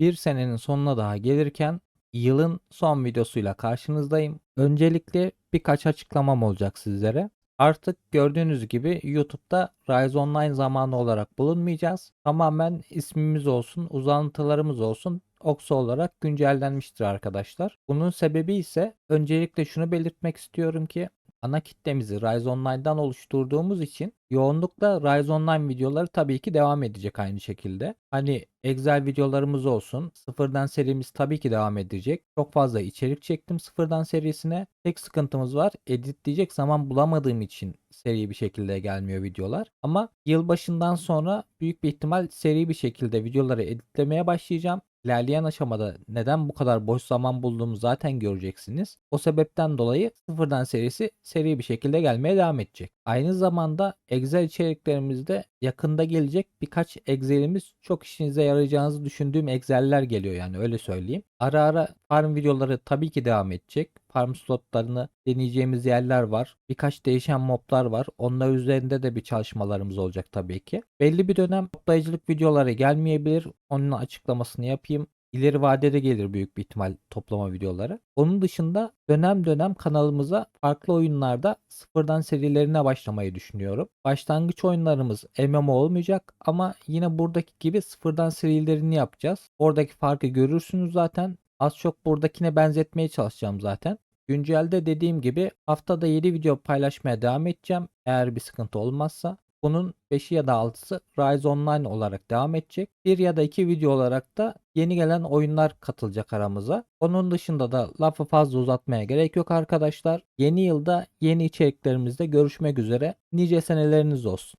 Bir senenin sonuna daha gelirken yılın son videosuyla karşınızdayım. Öncelikle birkaç açıklamam olacak sizlere. Artık gördüğünüz gibi YouTube'da Rise Online zamanı olarak bulunmayacağız. Tamamen ismimiz olsun, uzantılarımız olsun Oxo olarak güncellenmiştir arkadaşlar. Bunun sebebi ise öncelikle şunu belirtmek istiyorum ki ana kitlemizi Rise Online'dan oluşturduğumuz için yoğunlukla Rise Online videoları tabii ki devam edecek aynı şekilde. Hani Excel videolarımız olsun. Sıfırdan serimiz tabii ki devam edecek. Çok fazla içerik çektim sıfırdan serisine. Tek sıkıntımız var. Editleyecek zaman bulamadığım için seri bir şekilde gelmiyor videolar. Ama yılbaşından sonra büyük bir ihtimal seri bir şekilde videoları editlemeye başlayacağım. İlerleyen aşamada neden bu kadar boş zaman bulduğumu zaten göreceksiniz. O sebepten dolayı sıfırdan serisi seri bir şekilde gelmeye devam edecek. Aynı zamanda Excel içeriklerimizde yakında gelecek birkaç Excel'imiz çok işinize yarayacağınızı düşündüğüm Excel'ler geliyor yani öyle söyleyeyim. Ara ara farm videoları tabii ki devam edecek. Farm slotlarını deneyeceğimiz yerler var. Birkaç değişen moblar var. Onlar üzerinde de bir çalışmalarımız olacak tabii ki. Belli bir dönem toplayıcılık videoları gelmeyebilir. Onun açıklamasını yapayım. İleri vadede gelir büyük bir ihtimal toplama videoları. Onun dışında dönem dönem kanalımıza farklı oyunlarda sıfırdan serilerine başlamayı düşünüyorum. Başlangıç oyunlarımız MMO olmayacak ama yine buradaki gibi sıfırdan serilerini yapacağız. Oradaki farkı görürsünüz zaten. Az çok buradakine benzetmeye çalışacağım zaten. Güncelde dediğim gibi haftada 7 video paylaşmaya devam edeceğim eğer bir sıkıntı olmazsa. Bunun 5'i ya da 6'sı Rise Online olarak devam edecek. Bir ya da iki video olarak da yeni gelen oyunlar katılacak aramıza. Onun dışında da lafı fazla uzatmaya gerek yok arkadaşlar. Yeni yılda yeni içeriklerimizde görüşmek üzere. Nice seneleriniz olsun.